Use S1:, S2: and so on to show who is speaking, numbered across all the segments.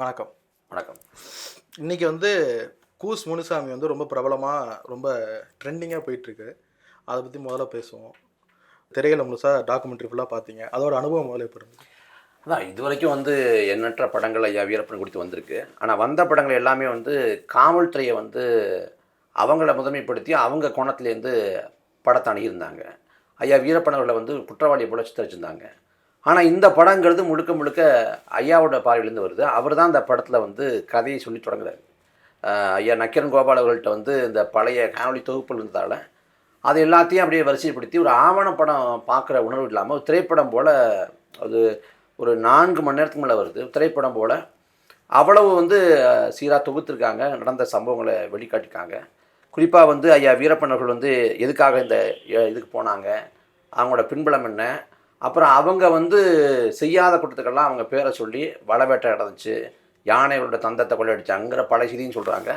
S1: வணக்கம்.
S2: வணக்கம்.
S1: இன்னைக்கு வந்து கூஸ் முனுசாமி வந்து ரொம்ப பிரபலமாக ரொம்ப ட்ரெண்டிங்காக போயிட்டுருக்கு. அதை பற்றி முதல்ல பேசுவோம். திரையில முழுசாக டாக்குமெண்ட்ரி ஃபுல்லாக பார்த்தீங்க அதோட அனுபவம் முதல்ல எப்படி
S2: அதான் இது வரைக்கும் வந்து எண்ணற்ற படங்கள் ஐயா வீரப்பன் கொடுத்து வந்திருக்கு. ஆனால் வந்த படங்கள் எல்லாமே வந்து காவல்துறையை வந்து அவங்கள முதன்மைப்படுத்தி அவங்க கோணத்துலேருந்து படத்தை அணுகியிருந்தாங்க ஐயா வீரப்பன் அவர்களை வந்து குற்றவாளியை போல சித்தரிச்சிருந்தாங்க ஆனால் இந்த படங்கிறது முழுக்க முழுக்க ஐயாவோட பார்வையிலேருந்து வருது. அவர் தான் இந்த படத்தில் வந்து கதையை சொல்லி தொடங்குறாரு. ஐயா நக்கிரன் கோபால் அவர்கள்ட்ட வந்து இந்த பழைய காணொளி தொகுப்பில் இருந்ததால் அது எல்லாத்தையும் அப்படியே வரிசைப்படுத்தி ஒரு ஆவண படம் பார்க்குற உணர்வு இல்லாமல் ஒரு திரைப்படம் போல் அது ஒரு நான்கு மணி நேரத்துக்கு மேலே வருது. திரைப்படம் போல் அவ்வளவு வந்து சீராக தொகுத்துருக்காங்க. நடந்த சம்பவங்களை வெளிக்காட்டிருக்காங்க குறிப்பாக வந்து ஐயா வீரப்பன் அவர்கள் வந்து எதுக்காக இந்த இதுக்கு போனாங்க? அவங்களோட பின்பலம் என்ன? அப்புறம் அவங்க வந்து செய்யாத குற்றத்துக்கெல்லாம் அவங்க பேரை சொல்லி வளவேட்டை நடந்துச்சு யானைகளோட தந்தத்தை கொள்ளையடிச்சாங்கிற பல செய்தியும் சொல்கிறாங்க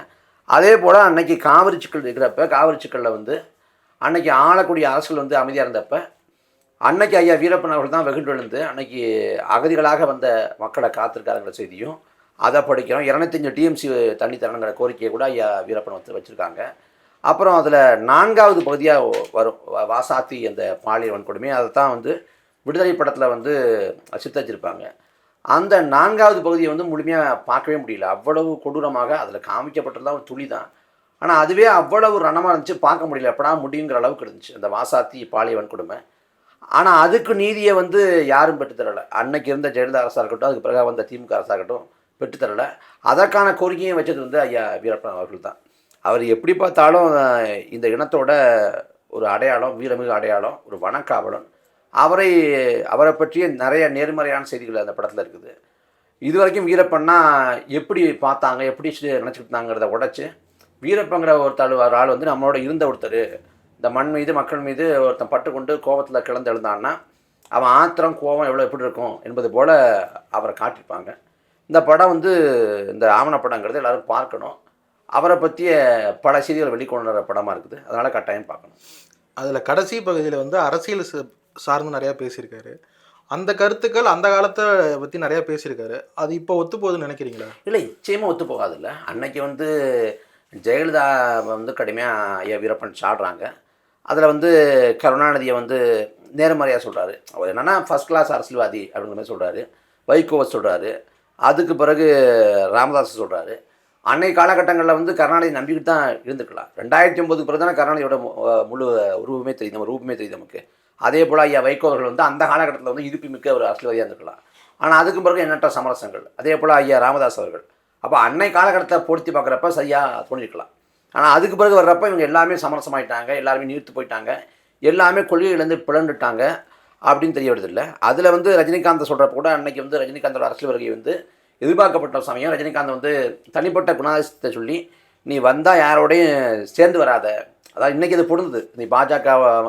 S2: அதே போல் அன்னைக்கு காவிரி சிக்கல் இருக்கிறப்ப காவிரி சிக்கலில் வந்து அன்னைக்கு ஆளக்கூடிய அரசுகள் வந்து அமைதியாக இருந்தப்ப அன்னைக்கு ஐயா வீரப்பன் அவர்கள் தான் வெகுண்டு விழுந்து அன்னைக்கு அகதிகளாக வந்த மக்களை காத்திருக்காருங்கிற செய்தியும் அதை படிக்கிறோம். இரநூத்தஞ்சு டிஎம்சி தண்ணி தரணுங்கிற கோரிக்கையை கூட ஐயா வீரப்பன் வந்து வச்சுருக்காங்க. அப்புறம் அதில் நான்காவது பகுதியாக வரும் வாசாத்தி அந்த பாலியல் வன்கொடுமை அதை தான் வந்து விடுதலை படத்தில் வந்து சித்தரிச்சிருப்பாங்க அந்த நான்காவது பகுதியை வந்து முழுமையாக பார்க்கவே முடியல. அவ்வளவு கொடூரமாக அதில் காமிக்கப்பட்டதெல்லாம் ஒரு துளி தான் ஆனால் அதுவே அவ்வளவு ரணமாக இருந்துச்சு பார்க்க முடியல. எப்படா முடியுங்கிற அளவுக்கு இருந்துச்சு. அந்த வாசாத்தி பாலியவன் கொடுமை. ஆனால் அதுக்கு நீதியை வந்து யாரும் பெற்றுத்தரலை அன்னைக்கு இருந்த ஜெயலலிதா அரசாக இருக்கட்டும் அதுக்கு பிறகு வந்த திமுக அரசாக இருக்கட்டும் பெற்றுத்தரல அதற்கான கோரிக்கையும் வச்சது வந்து ஐயா வீரப்பன் அவர்கள் தான் அவர் எப்படி பார்த்தாலும் இந்த இனத்தோட ஒரு அடையாளம் வீரமிகு அடையாளம் ஒரு வனக்காவலன். அவரை அவரை பற்றிய நிறைய நேர்மறையான செய்திகள் அந்த படத்தில் இருக்குது. இது வரைக்கும் வீரப்பன்னா எப்படி பார்த்தாங்க எப்படி நினச்சிக்கிட்டு இருந்தாங்கிறத வீரப்பங்கிற ஒருத்தர் ஒரு ஆள் வந்து நம்மளோட இருந்த ஒருத்தர் இந்த மண் மீது மக்கள் மீது ஒருத்தன் பட்டுக்கொண்டு கோபத்தில் கிளந்து எழுந்தான்னா அவன் ஆத்திரம் கோபம் எவ்வளோ எப்படி இருக்கும் என்பது போல் அவரை காட்டியிருப்பாங்க. இந்த படம் வந்து இந்த ஆவணப்படங்கிறது எல்லோரும் பார்க்கணும். அவரை பற்றிய பல செய்திகள் வெளிக்கொண்டு வர படமாக இருக்குது. அதனால் கட்டாயம் பார்க்கணும்.
S1: அதில் கடைசி பகுதியில் வந்து அரசியல் சார்ந்து நிறையா பேசியிருக்காரு. அந்த கருத்துக்கள் அந்த காலத்தை பற்றி நிறையா பேசியிருக்காரு. அது இப்போ ஒத்து போகுதுன்னு நினைக்கிறீங்களா?
S2: இல்லை நிச்சயமாக ஒத்து போகாதுல்ல அன்னைக்கு வந்து ஜெயலலிதா வந்து கடுமையாக ஐயா வீரப்பன் சாடுறாங்க. அதில் வந்து கருணாநிதியை வந்து நேர்மறையாக சொல்கிறாரு அவர் என்னென்னா ஃபஸ்ட் கிளாஸ் அரசியல்வாதி அப்படிங்கிற மாதிரி சொல்கிறாரு வைகோவை சொல்கிறாரு அதுக்கு பிறகு ராமதாஸ் சொல்கிறாரு அன்னை காலகட்டங்களில் வந்து கருணாநிதி நம்பிக்கிட்டு தான் இருந்துக்கலாம் ரெண்டாயிரத்தி ஒம்பதுக்கு பிறகு தானே கருணாநிதியோட முழு உருவமே தெரியுது. நம்ம ரூபமே தெரியுது நமக்கு. அதே போல் ஐயா வைகோ அவர்கள் வந்து அந்த காலகட்டத்தில் வந்து இருப்பு மிக்க ஒரு அரசியல்வாதியாக இருந்திருக்கலாம். ஆனால் அதுக்கு பிறகு எண்ணற்ற சமரசங்கள். அதே போல் ஐயா ராமதாஸ் அவர்கள். அப்போ அன்னை காலகட்டத்தை பொருத்தி பார்க்குறப்ப சரியாக தோணிருக்கலாம் ஆனால் அதுக்கு பிறகு வர்றப்ப இவங்க எல்லாமே சமரசமாயிட்டாங்க எல்லாருமே நீர்த்து போயிட்டாங்க எல்லாமே கொள்கையிலேருந்து பிளண்டுட்டாங்க அப்படின்னு தெரிய வருது இல்லை அதில் வந்து ரஜினிகாந்த் சொல்கிறப்ப கூட அன்னைக்கு வந்து ரஜினிகாந்தோட அரசியல் வருகை வந்து எதிர்பார்க்கப்பட்ட சமயம் ரஜினிகாந்த் வந்து தனிப்பட்ட குணாதிசத்தை சொல்லி நீ வந்தால் யாரோடையும் சேர்ந்து வராத அதாவது இன்றைக்கி அது பொருந்தது நீ பாஜக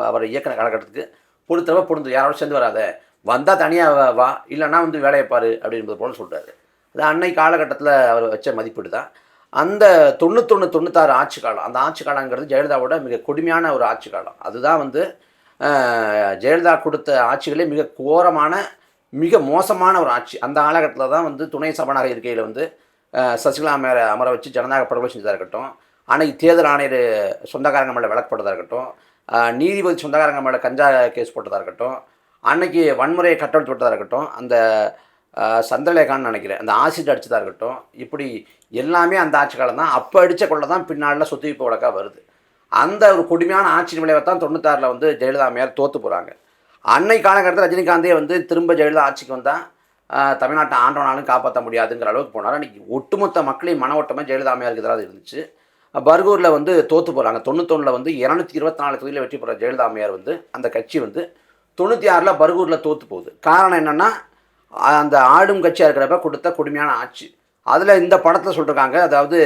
S2: அவர் இயக்கின காலகட்டத்துக்கு பொறுத்தவரை பொருந்து யாரோட சேர்ந்து வராத? வந்தால் தனியாக வா இல்லைன்னா வந்து வேலையை பாரு அப்படின்றது போல சொல்கிறாரு அது அன்னை காலகட்டத்தில் அவர் வச்ச மதிப்பீடு தான். அந்த தொண்ணூத்தொன்று தொண்ணூத்தாறு ஆட்சி காலம் அந்த ஆட்சி காலங்கிறது ஜெயலலிதாவோட மிக கொடுமையான ஒரு ஆட்சி காலம். அதுதான் வந்து ஜெயலலிதா கொடுத்த ஆட்சிகளே மிக கோரமான மிக மோசமான ஒரு ஆட்சி. அந்த காலகட்டத்தில் தான் வந்து துணை சபாநாயகர் இருக்கையில் வந்து சசிகலா அமர அமர வச்சு ஜனநாயக படுகொலை செஞ்சதாக இருக்கட்டும். ஆனால் தேர்தல் ஆணையர் சொந்தக்காரங்க மேலே விளக்கு போட்டதாக இருக்கட்டும் நீதிபதி சொந்தக்காரங்க மேலே கஞ்சா கேஸ் போட்டதாக இருக்கட்டும் அன்னைக்கு வன்முறையை கட்டவிழ்த்து விட்டதாக இருக்கட்டும் அந்த சந்திரலேகான்னு நினைக்கிறேன் அந்த ஆசிட் அடிச்சதாக இருக்கட்டும் இப்படி எல்லாமே அந்த ஆட்சி காலம் தான் அப்போ அடித்த கொள்ள தான் பின்னாளில் சொத்துவிப்பு வழக்காக வருது. அந்த ஒரு கொடுமையான ஆட்சி விளைவை தான் தொண்ணூத்தாறில் வந்து ஜெயலலிதா அம்மையார் தோற்று போகிறாங்க அன்னை காலகட்டத்தில் ரஜினிகாந்தே வந்து திரும்ப ஜெயலலிதா ஆட்சிக்கு வந்தால் தமிழ்நாட்டை ஆண்டவனாலும் காப்பாற்ற முடியாதுங்கிற அளவுக்கு போனார். அன்றைக்கி ஒட்டுமொத்த மக்களையும் மன ஓட்டமாக ஜெயலலிதா அம்மையாருக்கு எதிராக இருந்துச்சு. பர்கூரில் வந்து தோற்று போகிறாங்க தொண்ணூத்தொன்னில் வந்து இரநூத்தி இருபத்தி நாலு தொகுதியில் வெற்றி பெற ஜெயலலிதா அம்மையார் வந்து அந்த கட்சி வந்து தொண்ணூற்றி ஆறில் பர்கூரில் தோற்று போகுது. காரணம் என்னென்னா அந்த ஆடும் கட்சியாக இருக்கிறப்ப கொடுத்த கொடுமையான ஆட்சி. அதில் இந்த படத்தில் சொல்லிருக்காங்க அதாவது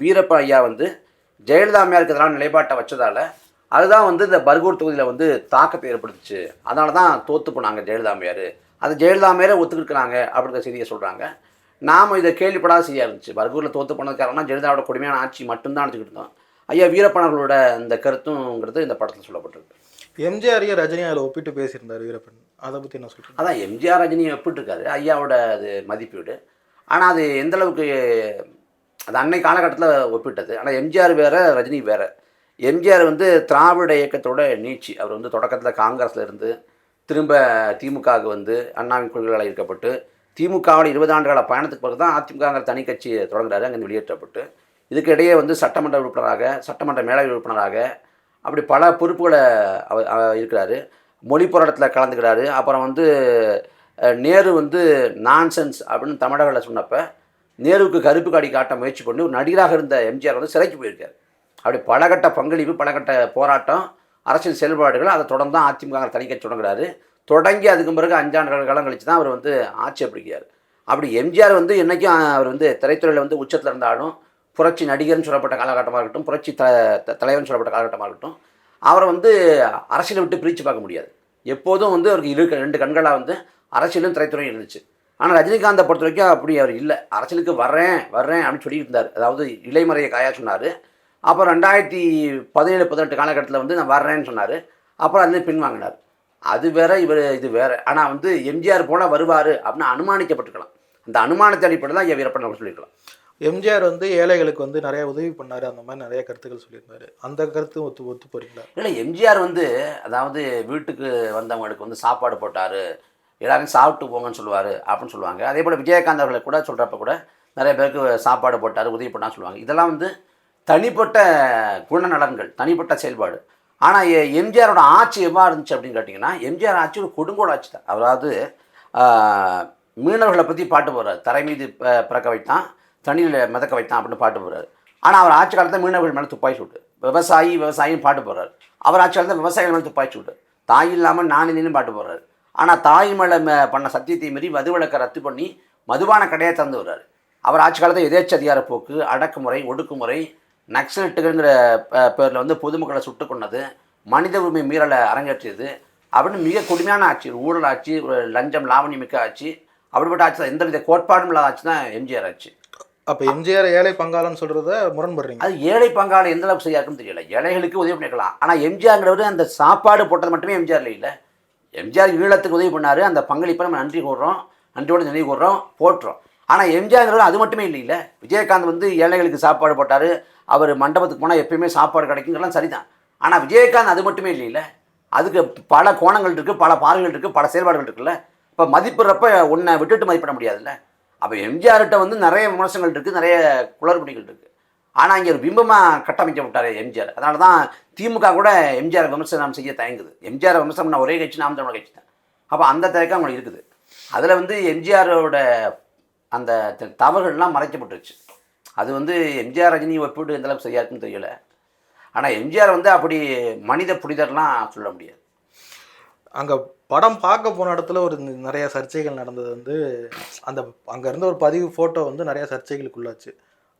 S2: வீரப்ப ஐயா வந்து ஜெயலலிதா அம்மையாருக்கு எதிரான நிலைப்பாட்டை வச்சதால அதுதான் வந்து இந்த பர்கூர் தொகுதியில் வந்து தாக்கத்தை ஏற்படுத்துச்சு. அதனால தான் தோற்று போனாங்க ஜெயலலிதா அம்மையார். அது ஜெயலலிதா அம்மையாரே ஒத்துக்கிருக்கிறாங்க அப்படிங்கிற செய்தியை சொல்கிறாங்க நாம் இதை கேள்விப்படாத செய்தியாக இருந்துச்சு. பர்கூரில் தோற்று போனது காரணம் ஜெயலலிதாவோட கொடுமையான ஆட்சி மட்டும்தான் நினச்சிக்கிட்டு இருந்தோம் ஐயா வீரப்பனர்களோட இந்த கருத்துங்கிறது இந்த படத்தில் சொல்லப்பட்டிருக்கு.
S1: எம்ஜிஆரையும் ரஜினி அதில் ஒப்பிட்டு பேசியிருந்தார் வீரப்பன். அதை பற்றி என்ன சொல்கிறீங்க
S2: அதான் எம்ஜிஆர் ரஜினி ஒப்பிட்டுருக்காரு. ஐயாவோட அது மதிப்பீடு. ஆனால் அது எந்த அளவுக்கு அது அன்னை காலகட்டத்தில் ஒப்பிட்டது. ஆனால் எம்ஜிஆர் வேறு ரஜினி வேறு. எம்ஜிஆர் வந்து திராவிட இயக்கத்தோட நீட்சி. அவர் வந்து தொடக்கத்தில் காங்கிரஸில் இருந்து திரும்ப திமுகவுக்கு வந்து அண்ணாவின் கொள்கைகளால் ஈர்க்கப்பட்டு திமுகவோட இருபது ஆண்டுகால பயணத்துக்கு பிறகு தான் அதிமுகங்கிற தனி கட்சி தொடங்குறாரு. அங்கே வெளியேற்றப்பட்டு. இதுக்கு இடையே வந்து சட்டமன்ற உறுப்பினராக சட்டமன்ற மேலவை உறுப்பினராக அப்படி பல பொறுப்புகளை அவர் இருக்கிறாரு. மொழி போராட்டத்தில் கலந்துக்கிறாரு. அப்புறம் வந்து நேரு வந்து நான்சென்ஸ் அப்படின்னு தமிழர்களை சொன்னப்போ நேருவுக்கு கருப்பு காடி காட்ட முயற்சி பண்ணி ஒரு நடிகராக இருந்த எம்ஜிஆர் வந்து சிறைக்கு போயிருக்காரு. அப்படி பலகட்ட பங்களிப்பு பலகட்ட போராட்டம் அரசியல் செயல்பாடுகள் அதை தொடர்ந்து தான் அதிமுக தனி கட்சி தொடங்குறாரு. தொடங்கி அதுக்கு பிறகு அஞ்சாண்டு காலம் கழித்து தான் அவர் வந்து ஆட்சி பிடிக்கிறார். அப்படி எம்ஜிஆர் வந்து என்றைக்கும் அவர் வந்து திரைத்துறையில் வந்து உச்சத்தில் இருந்தாலும் புரட்சி நடிகர்னு சொல்லப்பட்ட காலகட்டமாக இருக்கட்டும் புரட்சி த தலைவர்னு சொல்லப்பட்ட காலகட்டமாக இருக்கட்டும் அவரை வந்து அரசியலை விட்டு பிரித்து பார்க்க முடியாது. எப்போதும் வந்து அவருக்கு இரு ரெண்டு கண்களாக வந்து அரசியலும் திரைத்துறையும் இருந்துச்சு. ஆனால் ரஜினிகாந்தை பொறுத்த வரைக்கும் அப்படி அவர் இல்லை. அரசியலுக்கு வர்றேன் வர்றேன் அப்படின்னு சொல்லிட்டு இருந்தார் அதாவது இளைமறையை காயா சொன்னார். அப்புறம் ரெண்டாயிரத்தி பதினேழு பதினெட்டு காலகட்டத்தில் வந்து நான் வர்றேன்னு சொன்னார். அப்புறம் அதுலேருந்து பின்வாங்கினார். அது வேற இவர் இது வேற. ஆனால் வந்து எம்ஜிஆர் போல வருவார் அப்படின்னு அனுமானிக்கப்பட்டிருக்கலாம். அந்த அனுமானத்தை அடிப்படையில் தான் வீரப்பன் அவர் சொல்லியிருக்கலாம்.
S1: எம்ஜிஆர் வந்து ஏழைகளுக்கு வந்து நிறைய உதவி பண்ணாரு. அந்த மாதிரி நிறைய கருத்துக்கள் சொல்லியிருந்தாரு. அந்த கருத்து ஒத்து ஒத்து போறீங்களா?
S2: இல்லை எம்ஜிஆர் வந்து அதாவது வீட்டுக்கு வந்தவங்களுக்கு வந்து சாப்பாடு போட்டார். எல்லாரும் சாப்பிட்டு போங்கன்னு சொல்லுவார் அப்படின்னு சொல்லுவாங்க. அதே போல் விஜயகாந்த் அவர்களை கூட சொல்கிறப்ப கூட நிறைய பேருக்கு சாப்பாடு போட்டார் உதவி பண்ணான்னு சொல்லுவாங்க. இதெல்லாம் வந்து தனிப்பட்ட குணநலன்கள் தனிப்பட்ட செயல்பாடு. ஆனால் எம்ஜிஆரோட ஆட்சி எவ்வாறு இருந்துச்சு அப்படின்னு கேட்டிங்கன்னா எம்ஜிஆர் ஆட்சி ஒரு கொடுங்கோல் ஆட்சி தான். அதாவது மீனவர்களை பற்றி பாட்டு போடுறாரு. தரை மீது ப- பிறக்க வைத்தான் தண்ணியில் மிதக்க வைத்தான் அப்படின்னு பாட்டு போடுறாரு. ஆனால் அவர் ஆட்சி காலத்தில் மீனவர்கள் மேலே துப்பாய் சூட்டு. விவசாயி விவசாயின்னு பாட்டு போடுறாரு. அவர் ஆட்சி காலத்தில் விவசாயிகள் மேலே துப்பாய் சூட்டு. தாய் இல்லாமல் நான் பாட்டு போடுறாரு. ஆனால் தாய் மேலே ம- பண்ண சத்தியத்தை மீறி மதுவிலக்கை ரத்து பண்ணி மதுபான கடையை தந்து வர்றாரு அவர் ஆட்சி காலத்தில் எதேச்ச அதிகார போக்கு அடக்குமுறை ஒடுக்குமுறை நக்சலைட்டுங்கிற பேரில் வந்து பொதுமக்களை சுட்டு கொன்னது மனித உரிமை மீறலை அரங்கேற்றியது. அப்படின்னு மிக கொடுமையான ஆட்சி ஊழல் ஆட்சி ஒரு லஞ்சம் லாவணி மிக்க ஆட்சி. அப்படிப்பட்ட ஆட்சி தான் எந்தவித கோட்பாடும் இல்லாத ஆட்சி தான் எம்ஜிஆர் ஆட்சி.
S1: அப்ப எம்ஜிஆர் ஏழை பங்காளன்னு சொல்றத முரண்படுறீங்க.
S2: அது ஏழை பங்காளி எந்த அளவுக்கு சரியா இருக்குன்னு தெரியல. ஏழைகளுக்கு உதவி பண்ணிக்கலாம் ஆனால் எம்ஜிஆர்ங்கிறவர் அந்த சாப்பாடு போட்டது மட்டுமே எம்ஜிஆர்ல இல்லை. எம்ஜிஆர் ஈழத்துக்கு உதவி பண்ணாரு. அந்த பங்களிப்பை நம்ம நன்றி கூறுறோம். நன்றியோடு நினைவு கூறுறோம். போட்டுறோம் ஆனால் எம்ஜிஆர் அது மட்டுமே இல்லை இல்லை. விஜயகாந்த் வந்து ஏழைகளுக்கு சாப்பாடு போட்டார். அவர் மண்டபத்துக்கு போனால் எப்பயுமே சாப்பாடு கிடைக்குங்கிறலாம் சரிதான். ஆனால் விஜயகாந்த் அது மட்டுமே இல்லை அதுக்கு பல கோணங்கள் இருக்குது பல பார்வைகள் இருக்குது பல செயல்பாடுகள் இருக்குல்ல. இப்போ மதிப்புறப்ப ஒன்றை விட்டுட்டு மதிப்பிட முடியாதுல்ல. அப்போ எம்ஜிஆர்கிட்ட வந்து நிறைய விமர்சனங்கள் இருக்குது நிறைய குளறுபடிகள் இருக்குது ஆனால் இங்கே ஒரு பிம்பமாக கட்டமைக்க விட்டார் எம்ஜிஆர். அதனால தான் திமுக கூட எம்ஜிஆர் விமர்சனம் செய்ய தயங்குது. எம்ஜிஆர் விமர்சனம் பண்ண ஒரே கட்சி நாம் தமிழ் கட்சி தான். அப்போ அந்த தயக்கம் அவங்களுக்கு இருக்குது. அதில் வந்து எம்ஜிஆரோட அந்த தவறுகள்லாம் மறைக்கப்பட்டுருச்சு. அது வந்து எம்ஜிஆர் ரஜினி ஒப்பிட்டு எந்த அளவுக்கு சரியா இருக்குன்னு தெரியல. ஆனால் எம்ஜிஆர் வந்து அப்படி மனித புனிதர்லாம் சொல்ல முடியாது.
S1: அங்க படம் பார்க்க போன இடத்துல ஒரு நிறைய சர்ச்சைகள் நடந்தது வந்து அந்த அங்க இருந்த ஒரு பதிவு போட்டோ வந்து நிறைய சர்ச்சைகளுக்குள்ளாச்சு.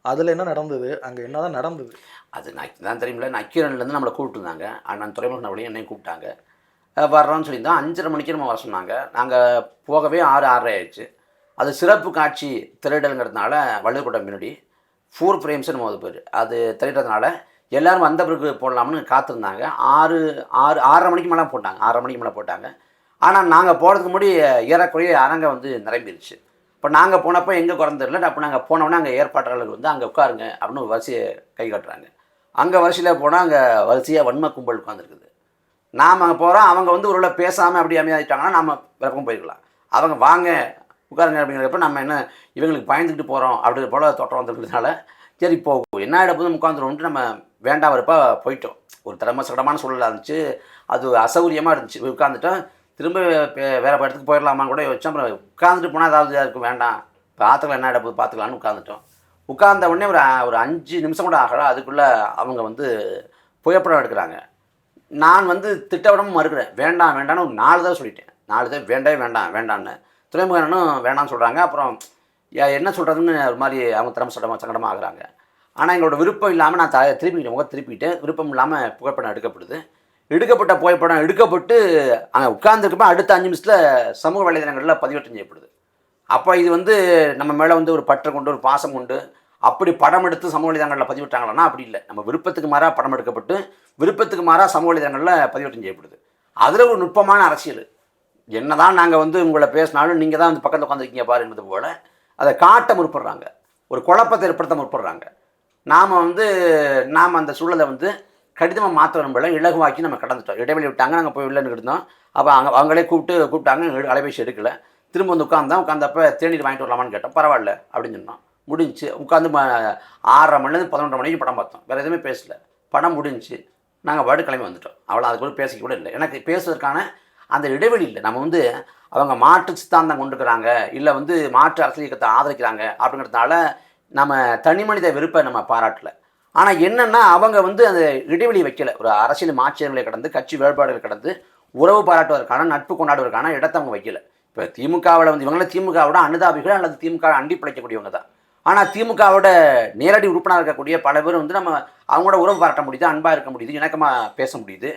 S1: அதுல என்ன நடந்தது? அங்க என்னதான் நடந்தது?
S2: அது நக் தான் தெரியுமில்ல. நக்கீரன்லேருந்து நம்மளை கூப்பிட்டுருந்தாங்க அண்ணன் துறைமுக நபடியும் என்னையும் கூப்பிட்டாங்க. வர்றோம்னு சொல்லியிருந்தோம். அஞ்சரை மணிக்கு நம்ம வர சொன்னாங்க. நாங்கள் போகவே ஆறு ஆறரை ஆயிடுச்சு. அது சிறப்பு காட்சி திரையிடலுங்கிறதுனால வள்ளுவர்கோட்டம் முன்னாடி ஃபோர் ஃப்ரேம்ஸ்னு போது பேர் அது திரையிட்டதுனால எல்லோரும் வந்த பிறகு போடலாம்னு காத்திருந்தாங்க. ஆறு ஆறு ஆறரை மணிக்கு மேலே போட்டாங்க. ஆறரை மணிக்கு மேலே போட்டாங்க. ஆனால் நாங்கள் போகிறதுக்கு முன்னாடி ஏறக்குறைய அரங்கம் வந்து நிரம்பிடுச்சு இப்போ நாங்கள் போனப்போ எங்கே குறைந்திரல அப்போ நாங்கள் போனோம்னா அங்கே ஏற்பாட்டாளர்கள் வந்து அங்கே உட்காருங்க அப்படின்னு ஒரு வரிசையை கை காட்டுறாங்க. அங்கே வரிசையில் போனால் அங்கே வரிசையாக வன்ம கும்பல் உட்காந்துருக்குது நாம் அங்கே போகிறோம் அவங்க வந்து ஒரு பேசாமல் அப்படி அமைதிட்டாங்கன்னா நம்ம விளக்கம் போயிருக்கலாம். அவங்க வாங்க உட்காருங்க அப்படிங்கிறப்ப நம்ம என்ன இவங்களுக்கு பயந்துக்கிட்டு போகிறோம் அப்படி போல் தோட்டம் வந்துருக்கிறதுனால சரி போகும் என்ன ஆகிட போதும் உட்காந்துருவோம்ட்டு நம்ம வேண்டாம் வரப்போ போயிட்டோம். ஒரு திறமை சடமான சூழலாக இருந்துச்சு. அது அசௌகரியமாக இருந்துச்சு. உட்காந்துட்டோம் திரும்ப வேறு இடத்துக்கு போயிடலாமான்னு கூட யோசிச்சோம். அப்புறம் உட்காந்துட்டு போனால் ஏதாவது இதா இருக்கும் வேண்டாம். பார்த்துக்கலாம் என்ன போகுது பார்த்துக்கலான்னு உட்காந்துட்டோம் உட்கார்ந்த உடனே ஒரு ஒரு அஞ்சு நிமிஷம் கூட ஆகலாம் அதுக்குள்ளே அவங்க வந்து புகைப்படம் எடுக்கிறாங்க. நான் வந்து திட்டவிடமும் மறுக்கிறேன். வேண்டாம் வேண்டாம்னு ஒரு நாலு தான் சொல்லிட்டேன். நாலு தான் வேண்டவே வேண்டாம் வேண்டாம்னு. துறைமுகனும் வேணாம்னு சொல்கிறாங்க அப்புறம் என்ன சொல்கிறதுன்னு ஒரு மாதிரி அவங்க திறமை சட்டமாக சங்கடமாக ஆகுறாங்க. ஆனால் எங்களோட விருப்பம் இல்லாமல் நான் த திருப்பிக்கிட்டேன் முகம் திருப்பிக்கிட்டேன் விருப்பம் இல்லாமல் புகைப்படம் எடுக்கப்படுது. எடுக்கப்பட்ட புகைப்படம் எடுக்கப்பட்டு அங்கே உட்கார்ந்துருக்கப்ப அடுத்த அஞ்சு நிமிஷத்தில் சமூக வலைதளங்களில் பதிவேற்றம் செய்யப்படுது. அப்போ இது வந்து நம்ம மேலே வந்து ஒரு பற்று கொண்டு ஒரு பாசம் கொண்டு அப்படி படம் எடுத்து சமூக வலைதளங்களில் பதிவிட்டாங்களா அப்படி இல்லை. நம்ம விருப்பத்துக்கு மாறாக படம் எடுக்கப்பட்டு விருப்பத்துக்கு மாறாக சமூக வலைதளங்களில் பதிவேற்றம் செய்யப்படுது. அதில் ஒரு நுட்பமான அரசியல். என்னதான் நாங்கள் வந்து உங்களை பேசினாலும் நீங்கள் தான் வந்து பக்கத்தில் உட்காந்துருக்கீங்க பாரு என்பது போல் அதை காட்ட முற்படுறாங்க. ஒரு குழப்பத்தை ஏற்படுத்த முற்படுறாங்க. நாம் வந்து நாம் அந்த சூழலை வந்து கடிதமாக மாற்ற விரும்பல இலகுவாக்கி நம்ம கடந்துட்டோம். இடைவெளி விட்டாங்க நாங்கள் போய் உள்ளே இருந்தோம் அப்போ அங்கே அவங்களே கூப்பிட்டு கூப்பிட்டாங்க அலைபேசி எடுக்கல. திரும்ப வந்து உட்காந்தோம் உட்காந்தப்ப தேநீர் வாங்கிட்டு வரலாமான்னு கேட்டோம். பரவாயில்ல அப்படின்னு சொன்னோம். முடிஞ்சு உட்காந்து ஆறரை மணிலேருந்து பதினொன்றரை மணிக்கு படம் பார்த்தோம். வேறு எதுவுமே பேசல. படம் முடிஞ்சு நாங்கள் வடு கிளம்பி வந்துட்டோம். அவ்வளோ அது கூட பேசிக்க கூட இல்லை. எனக்கு பேசுவதற்கான அந்த இடைவெளி இல்லை. நம்ம வந்து அவங்க மாற்று சித்தாந்தம் கொண்டுக்கிறாங்க இல்லை வந்து மாற்று அரசியல் இயக்கத்தை ஆதரிக்கிறாங்க அப்படிங்கிறதுனால நம்ம தனி மனித வெறுப்பை நம்ம பாராட்டல. ஆனால் என்னென்னா அவங்க வந்து அந்த இடைவெளி வைக்கல. ஒரு அரசியல் மாற்றியங்களை கடந்து கட்சி வேறுபாடுகள் கடந்து உறவு பாராட்டுவதற்கான நட்பு கொண்டாடுவதற்கான இடத்தை அவங்க வைக்கல. இப்போ திமுகவில் வந்து இவங்கள திமுகவோட அனுதாபிகள் அல்லது திமுக அண்டி பிழைக்கக்கூடியவங்க தான். ஆனால் திமுகவோட நேரடி உறுப்பினராக இருக்கக்கூடிய பல பேர் வந்து நம்ம அவங்களோட உறவு பாராட்ட முடியுது அன்பாக இருக்க முடியுது இணக்கமாக பேச முடியுது.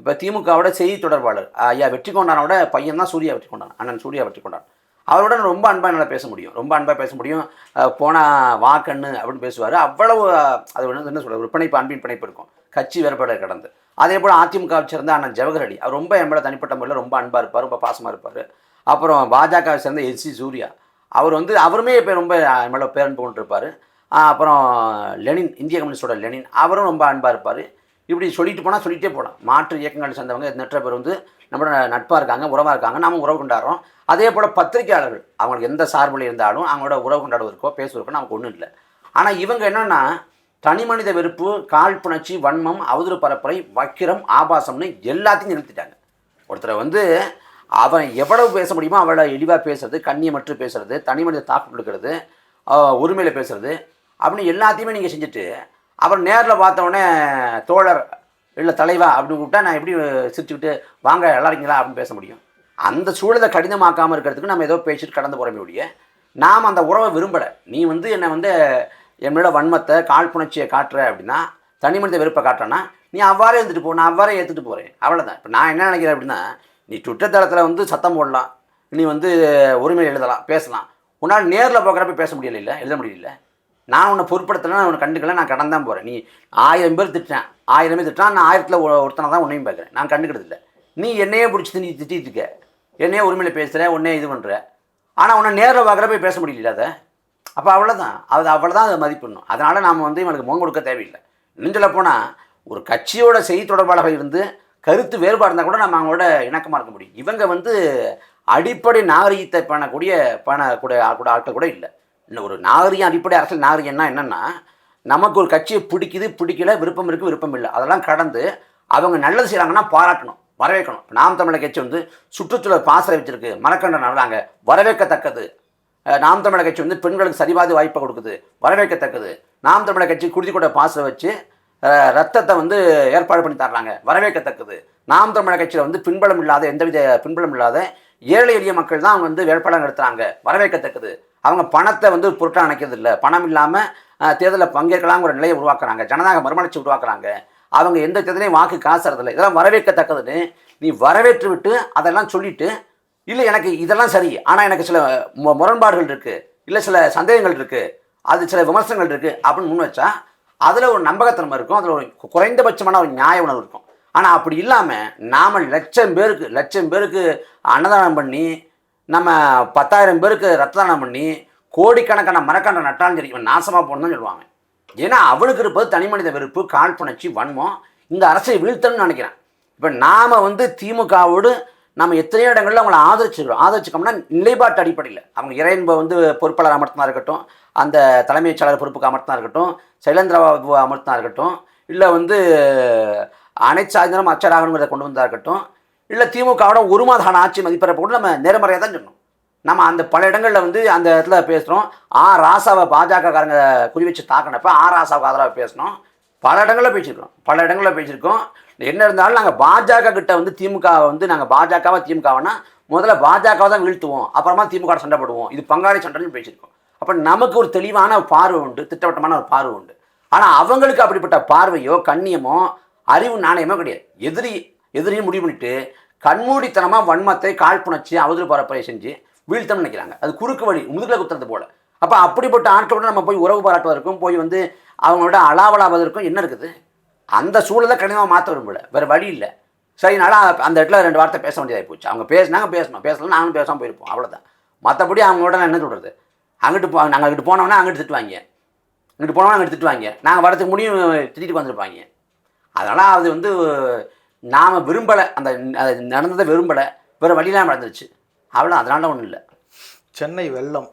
S2: இப்போ திமுகவோட செய்தி தொடர்பாளர் ஐயா வெற்றி கொண்டானோட பையன் தான் சூர்யா வெற்றி கொண்டான் அண்ணன் சூர்யா வெற்றி கொண்டான் அவரோட ரொம்ப அன்பாக என்னால் பேச முடியும். ரொம்ப அன்பாக பேச முடியும். போனால் வாக்கண்ணு வா கண்ணு அப்படின்னு பேசுவார். அவ்வளவு அது வந்து என்ன சொல்கிறது ஒரு பிணைப்பு அன்பின் பிணைப்பு இருக்கும். கட்சி வேறுபாடு கடந்து. அதே போல் அதிமுகவை சேர்ந்த அண்ணன் ஜவஹர் அலி அவர் ரொம்ப என் மேல தனிப்பட்ட முறையில் ரொம்ப அன்பாக இருப்பார் ரொம்ப பாசமாக இருப்பார். அப்புறம் பாஜகவை சேர்ந்த எஸ் சி சூர்யா அவர் வந்து அவருமே இப்போ ரொம்ப என் மேலே பேரன்பு கொண்டு இருப்பார் அப்புறம் லெனின் இந்திய கம்யூனிஸ்டோட லெனின் அவரும் ரொம்ப அன்பாக இருப்பார். இப்படி சொல்லிட்டு போனால் சொல்லிட்டே போகலாம் மாற்று இயக்கங்கள் சேர்ந்தவங்க நெற்ற பேர் வந்து நம்மளோட நட்பாக இருக்காங்க உறவாக இருக்காங்க நாம் உறவு கொண்டாடுறோம். அதே போல் பத்திரிகையாளர்கள் அவங்களுக்கு எந்த சார்பில் இருந்தாலும் அவங்களோட உறவு கொண்டாடுவதற்கோ பேசுவதற்கோ நமக்கு ஒன்றும் இல்லை. ஆனால் இவங்க என்னென்னா தனி மனித வெறுப்பு காழ்ப்புணர்ச்சி வன்மம் அவதூறு பரப்புரை வக்கிரம் ஆபாசம்னு எல்லாத்தையும் நிறுத்திட்டாங்க. ஒருத்தரை வந்து அவன் எவ்வளவு பேச முடியுமோ அவளை இழிவாக பேசுறது கண்ணியமற்று பேசுறது தனி மனித தாக்கம் கொடுக்கறது உரிமையில் பேசுறது அப்படின்னு எல்லாத்தையுமே நீங்கள் செஞ்சுட்டு அப்புறம் நேரில் பார்த்தவொடனே தோழர் இல்லை தலைவா அப்படின்னு கூப்பிட்டா நான் எப்படி சிரிச்சுக்கிட்டு வாங்க நல்லா அப்படின்னு பேச முடியும். அந்த சூழலை கடினமாக்காமல் இருக்கிறதுக்கு நம்ம ஏதோ பேசிட்டு கடந்து போகிறோமே ஒழிய நாம் அந்த உறவை விரும்பலை. நீ வந்து என்னை வந்து என்னோட வன்மத்தை காழ்ப்புணர்ச்சியை காட்டுற அப்படின்னா தனி மனித வெறுப்பை காட்டுறேன்னா நீ அவ்வாறே இருந்துட்டு போ நான் அவ்வாறே ஏற்றுட்டு போகிறேன் அவ்வளோதான் இப்போ நான் என்ன நினைக்கிறேன் அப்படின்னா நீ ட்விட்டர் தளத்தில் வந்து சத்தம் போடலாம். நீ வந்து உரிமை எழுதலாம் பேசலாம். உன்னால் நேரில் பார்க்குறப்ப பேச முடியல இல்லை எழுத முடியல நான் உன்னை பொருட்படுத்தலை நான் உன்னை கண்டுக்கல நான் கடன் தான் போகிறேன் நீ ஆயிரம் பேர் திட்டேன் ஆயிரம் பேர் திட்டான் நான் ஆயிரத்தில் ஒருத்தனை தான் உன்னையும் பார்க்குறேன். நான் கண்டுக்கிறதில்ல நீ என்னையே பிடிச்சி நீ திட்டிகிட்டு இருக்க. என்னையே உரிமையில் பேசுகிற உன்னே இது பண்ணுற ஆனால் உன்னை நேரில் பார்க்குற போய் பேச முடியல அதை? அப்போ அவ்வளோதான் அது அவ்வளோதான் அதை மதிப்பிடணும். அதனால் நாம் வந்து இவனுக்கு முகம் கொடுக்க தேவையில்லை. இன்னும் சொல்ல போனால் ஒரு கட்சியோட செய்தி தொடர்பாளர்கள் இருந்து கருத்து வேறுபாடு இருந்தால் கூட நம்ம அவங்களோட இணக்கமாக இருக்க முடியும். இவங்க வந்து அடிப்படை நாகரிகத்தை பண்ணக்கூடிய பண்ணக்கூடிய கூட கூட ஆட்கள் கூட இல்லை. இன்னும் ஒரு நாகரிகம் அடிப்படை அரசியல் நாகரிகம்னா என்னென்னா நமக்கு ஒரு கட்சியை பிடிக்குது பிடிக்கல விருப்பம் இருக்குது விருப்பம் இல்லை. அதெல்லாம் கடந்து அவங்க நல்லது செய்கிறாங்கன்னா பாராட்டணும் வரவேற்கணும். நாம் தமிழக கட்சி வந்து சுற்றுச்சூழல் பாசறை வச்சுருக்கு. மரக்கண்ட நடுறாங்க. வரவேற்கத்தக்கது. நாம் தமிழக கட்சி வந்து பெண்களுக்கு சரிவாதி வாய்ப்பை கொடுக்குது. வரவேற்கத்தக்கது. நாம் தமிழக கட்சி குருதி கூட பாசறை வச்சு ரத்தத்தை வந்து ஏற்பாடு பண்ணி தர்றாங்க. வரவேற்கத்தக்கது. நாம் தமிழக கட்சியில் வந்து பின்பலம் இல்லாத எந்தவித பின்பலம் இல்லாத ஏழை எளிய மக்கள் தான் அவங்க வந்து வேட்பாளர் நடத்துகிறாங்க வரவேற்கத்தக்கது. அவங்க பணத்தை வந்து பொருட்டாக நினைக்கிறதில்லை. பணம் இல்லாமல் தேர்தலில் பங்கேற்கலாங்கிற நிலையை உருவாக்குறாங்க. ஜனநாயக மறுமலர்ச்சி உருவாக்குறாங்க. அவங்க எந்த தேர்தலையும் வாக்கு காசுறதில்லை. இதெல்லாம் வரவேற்கத்தக்கதுன்னு நீ வரவேற்று விட்டு அதெல்லாம் சொல்லிட்டு இல்லை எனக்கு இதெல்லாம் சரி. ஆனால் எனக்கு சில மு- முரண்பாடுகள் இருக்குது இல்லை சில சந்தேகங்கள் இருக்குது அது சில விமர்சனங்கள் இருக்குது அப்படின்னு முன் வச்சா அதில் ஒரு நம்பகத்தன்மை இருக்கும். அதில் ஒரு குறைந்தபட்சமான ஒரு நியாய உணர்வு இருக்கும். ஆனால் அப்படி இல்லாமல் நாம் லட்சம் பேருக்கு லட்சம் பேருக்கு அன்னதானம் பண்ணி நம்ம பத்தாயிரம் பேருக்கு ரத்ததானம் பண்ணி கோடிக்கணக்கான மரக்கண்ட நட்டாலும் சரி இவன் நாசமாக போகணும்னு சொல்லுவாங்க. ஏன்னா அவனுக்கு இருப்பது தனி மனித வெறுப்பு காழ்ப்புணர்ச்சி வன்மம். இந்த அரசை வீழ்த்தணும்னு நினைக்கிறேன். இப்போ நாம் வந்து திமுகவோடு நம்ம எத்தனையோ இடங்களில் அவங்கள ஆதரிச்சுக்கிறோம் ஆதரிச்சிக்கோம்னா நிலைப்பாட்டு அடிப்படையில். அவங்க இறையன்பை வந்து பொறுப்பாளர் அமர்த்தினா இருக்கட்டும் அந்த தலைமைச் செயலாளர் பொறுப்புக்கு அமர்த்தினா இருக்கட்டும் சைலேந்திரபாபு அமர்த்தினா இருக்கட்டும் இல்லை வந்து அனைத்து சாய்ந்தரம் அச்சராகணுங்கிறத கொண்டு வந்தா இருக்கட்டும் இல்லை திமுகவோட ஒரு மாதான ஆட்சி மதிப்பெற கூட நம்ம நேர்மறையாக தான் சொன்னோம் நம்ம அந்த பல இடங்களில் வந்து அந்த இடத்துல பேசுகிறோம் ஆ ராசாவை பாஜகக்காரங்க குறி வச்சு தாக்கினப்ப ஆ ராசாவுக்கு ஆதரவாக பேசணும் பல இடங்களில் பேசியிருக்கோம் பல இடங்களில் பேசியிருக்கோம். என்ன இருந்தாலும் நாங்கள் பாஜக கிட்ட வந்து திமுக வந்து நாங்கள் பாஜகவா திமுகவானா முதல்ல பாஜகவை தான் வீழ்த்துவோம். அப்புறமா திமுக சண்டை போடுவோம். இது பங்காளி சண்டைன்னு பேசியிருக்கோம். அப்போ நமக்கு ஒரு தெளிவான பார்வை உண்டு திட்டவட்டமான ஒரு பார்வை உண்டு. ஆனால் அவங்களுக்கு அப்படிப்பட்ட பார்வையோ கண்ணியமோ அறிவு நாணயமோ கிடையாது. எதிரி எதிரியும் முடிவு பண்ணிட்டு கண்மூடித்தனமாக வன்மத்தை காழ்ப்புணர்ச்சி அவதூறு பரப்புரை செஞ்சு வீழ்த்தம்னு நினைக்கிறாங்க. அது குறுக்கு வழி முதுகில் குத்துறது போல. அப்போ அப்படிப்பட்ட ஆட்களோட நம்ம போய் உறவு பாராட்டுவதற்கும் போய் வந்து அவங்களோட அலாவலாவதற்கும் என்ன இருக்குது? அந்த சூழலை கடினமாக மாற்ற விரும்பல. வேறு வழி இல்லை. சரினால அந்த இடத்துல ரெண்டு வார்த்தை பேச வேண்டியதாகி போச்சு. அவங்க பேசினாங்க பேசணும். பேசலாம் நாங்களும் பேசாமல் போயிருப்போம். அவ்வளோதான் மற்றபடி அவங்களோட நான் என்ன சொல்கிறது அங்கிட்டு போ நாங்கள் அங்கிட்டு போனோம்னா அங்கிட்டு திட்டுவாங்க. இங்கிட்டு போனோம்னா அங்கிட்டு திட்டுவாங்க. நாங்கள் வரதுக்கு முடியும் திட்டிட்டு வந்துருப்பாங்க. அதனால் அது வந்து நாம் விரும்பலை அந்த அது நடந்ததை விரும்பலை வேறு வழியெல்லாம் நடந்துருச்சு. அவ்வளோ அதனால ஒன்றும் இல்லை.
S1: சென்னை வெள்ளம்